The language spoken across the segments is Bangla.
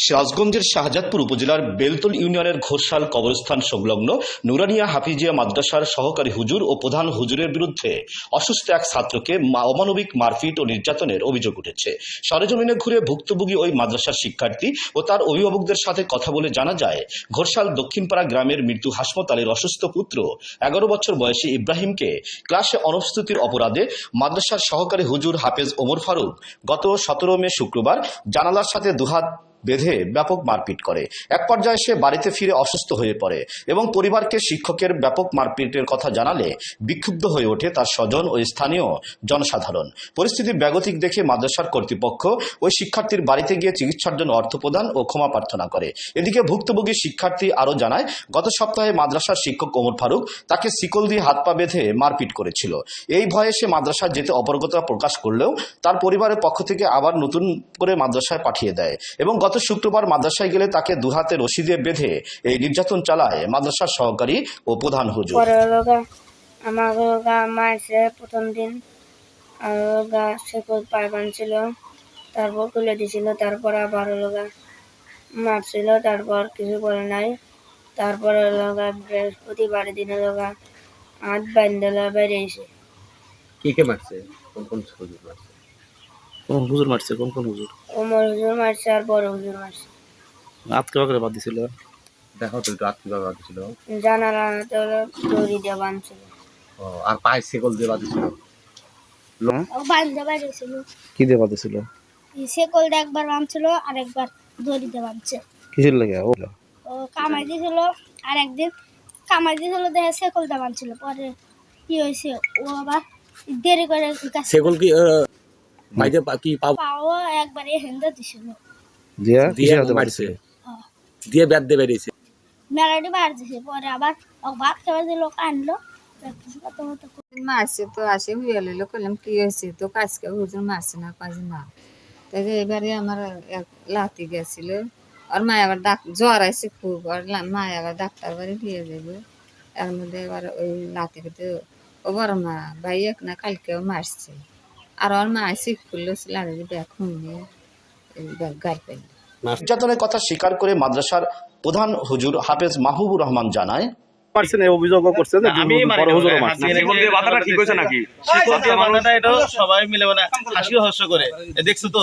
সিরাজগঞ্জের শাহজাদপুর উপজেলার বেলতল ইউনিয়নের ঘোষাল কবরস্থান সংলগ্ন নুরানিয়া হাফিজিয়া মাদ্রাসার সহকারী হুজুর ও প্রধান হুজুরের বিরুদ্ধে অসুস্থ এক ছাত্রকে অমানবিক মারপিট ও নির্যাতনের অভিযোগ উঠেছে। সরেজমিনে ঘুরে ভুক্তভোগী ওই মাদ্রাসার শিক্ষার্থী ও তার অভিভাবকদের সাথে কথা বলে জানা যায় ঘোষাল দক্ষিণপাড়া গ্রামের মৃত্যু হাসমত আলীর অসুস্থ পুত্র এগারো বছর বয়সী ইব্রাহিমকে ক্লাসে অনুপস্থিতির অপরাধে মাদ্রাসার সহকারী হুজুর হাফেজ ওমর ফারুক গত সতেরো মে শুক্রবার জানালার সাথে দুহাত বেঁধে ব্যাপক মারপিট করে। এক পর্যায়ে সে বাড়িতে ফিরে অসুস্থ হয়ে পড়ে এবং পরিবারকে শিক্ষকের ব্যাপক মারপিটের কথা জানালে বিক্ষুব্ধ হয়ে ওঠে তার স্বজন ও স্থানীয় জনসাধারণ। পরিস্থিতি ব্যাগতিক দেখে মাদ্রাসার কর্তৃপক্ষ ওই শিক্ষার্থীর বাড়িতে গিয়ে চিকিৎসার জন্য অর্থ প্রদান ও ক্ষমা প্রার্থনা করে। এদিকে ভুক্তভোগী শিক্ষার্থী আরও জানায়, গত সপ্তাহে মাদ্রাসার শিক্ষক ওমর ফারুক তাকে শিকল দিয়ে হাত পা বেঁধে মারপিট করেছিল। এই ভয়ে সে মাদ্রাসায় যেতে অপরগতা প্রকাশ করলেও তার পরিবারের পক্ষ থেকে আবার নতুন করে মাদ্রাসায় পাঠিয়ে দেয় এবং গত শুক্রবার মাদ্রাসায় গেলে তাকে দুহাতে রশি দিয়ে বেঁধে এই নির্যাতন চালায় মাদ্রাসার সহকারী ও প্রধান হুজুর। আমার লোকা প্রথম দিন আর লোকা শেকল পায় বানছিল তারপর তুলে দিছিল তারপর আবার লোকা মারছিল তারপর কিছু বলে নাই। তারপরে লোকা বৃহস্পতিবার দিনে লোকা হাত বান্ধলে বেরিয়েছে কে কে মারছে? কোন কোন মারছে? কোন হুজুর মারছে কোন কোন হুজুর? ওমর হুজুর মারছে আর বড় হুজুর মারছে। আজকে বাকরে বাদ দিছিল দেখো তো একটু আত্মীয় বাঁধছিল জানালা তো দড়ি দিয়ে বানছিল ও আর পায়ে সেকল দিয়ে বাঁধছিল ও বান্ধে বেরিয়েছিল কি দিয়ে বাদ দিছিল সেকল দিয়ে একবার বাঁধছিল আর একবার দড়িতে বাঁধছে। কিসের লাগে? ও ও কামাই দিয়েছিল আর একদিন কামাই দিয়েছিল দেখে সেকল দিয়ে বাঁধছিল। পরে কি হয়েছে? ও আবার দেরি করে সেগুল কি মাইতে কি পাও? পাও একবারে হেন্দে দিছিল। দিয়া দিয়ে মারছে? দিয়ে ব্যাট দিয়ে বেরিয়েছে। মেলাটি দিছে পরে আবার ভাত খাবার দিল আনলো। কত মারছে তো আসে লইলো কইলাম কি হয়েছে? তো কাজকে হুজুর মারছে না কাজ না তাই এবারে আমার এক লাতি গেছিল। আর মা আবার ডাক জ্বর আছে খুব আর মা আবার ডাক্তার বাড়ি দিয়ে যাবে এর মধ্যে এবার ওই লাতি করতে ও বড় মা ভাই এক না কালকেও মারছে। আর ওর মা আইসি করল আর এখন নির্যাতনের কথা স্বীকার করে মাদ্রাসার প্রধান হুজুর হাফেজ মাহবুব রহমান জানায় এই অভিযোগও করছেন আমি ঠিক হয়েছে নাকি? এটা সবাই মিলে মানে হাসি রহস্য করে দেখছ তো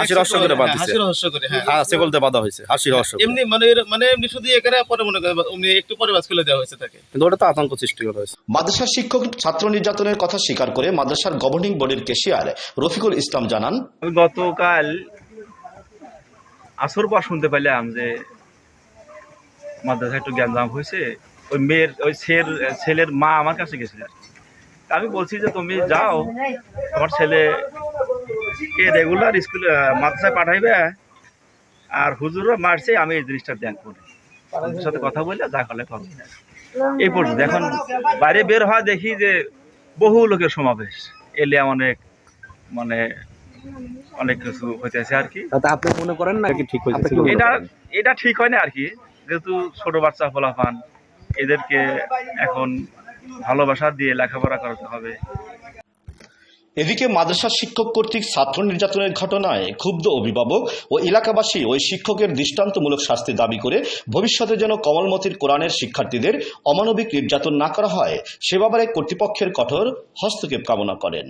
হাসি রহস্য করে বাঁধছে। হাসি রহস্য করে হ্যাঁ। হ্যাঁ সেগুল দিয়ে বাধা হয়েছে হাসি রহস্য এমনি মানে মানে এমনি শুধু এখানে পরে মনে করে একটু পরে বাস খুলে দেওয়া হয়েছে তাকে। কিন্তু ওটা তো আতঙ্ক সৃষ্টি করা হয়েছে। মাদ্রাসার শিক্ষক ছাত্র নির্যাতনের কথা স্বীকার করে মাদ্রাসার গভর্নিং বডির কেশিয়ার রফিকুল ইসলাম জানান গতকাল আসর পর শুনতে পেলাম যে মাদ্রাসায় একটু জ্ঞানজাম হয়েছে ওই মেয়ের ওই ছেলের ছেলের মা আমার কাছে গেছিল আর তা আমি বলছি যে তুমি যাও তোমার ছেলে কে রেগুলার স্কুলে মাদ্রাসায় পাঠাইবে আর হুজুরও মারছে আমি এই জিনিসটা দেখ করে। সাথে কথা বলে যা করলে করো। এই পর্যন্ত এখন বাইরে বের হওয়া দেখি যে বহু লোকের সমাবেশ। এলে অনেক মানে অনেক কিছু হইতেছে আর কি। আপনি মনে করেন না কি ঠিক হয়েছে এটা এটা ঠিক হয় না আর কি। যেহেতু ছোট বাচ্চা ফলাফান এদেরকে এখন ভালোবাসা দিয়ে লেখাপড়া করাতে হবে। এদিকে মাদ্রাসা শিক্ষক কর্তৃক ছাত্র নির্যাতনের ঘটনায় ক্ষুব্ধ অভিভাবক ও এলাকাবাসী ওই শিক্ষকের দৃষ্টান্তমূলক শাস্তি দাবি করে ভবিষ্যতে যেন কমলমতির কোরআনের শিক্ষার্থীদের অমানবিক নির্যাতন না করা হয়, সে ব্যাপারে কর্তৃপক্ষের কঠোর হস্তক্ষেপ কামনা করেন।